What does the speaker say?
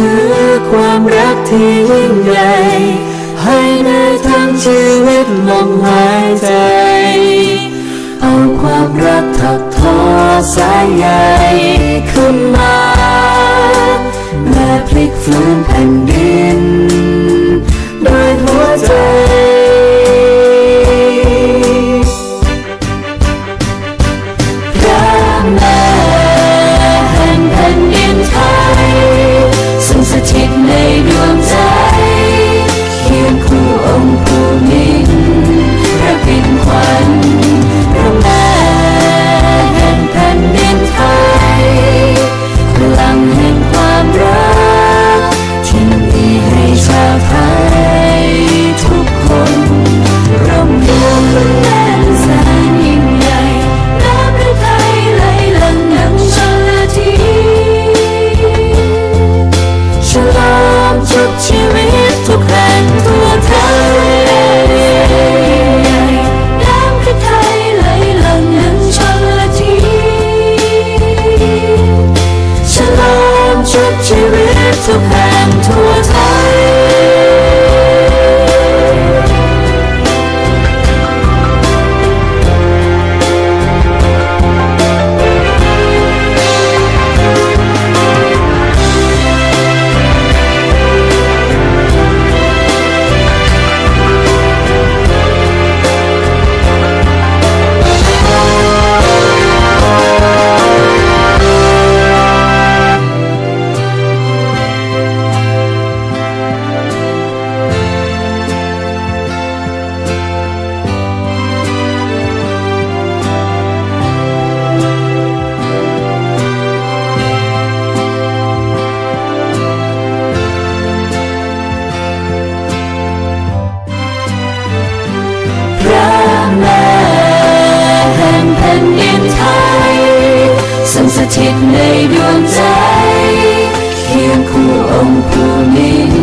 คือความรักที่ยิ่งใหญ่ ให้ในทั้งชีวิตลมหายใจ เอาความรักถักทอสายใยขึ้นมา และพลิกฟื้นแผ่นดิน to hand towards thấy sự sệt thịt nơi đường dây khiêng khu ông cụ nín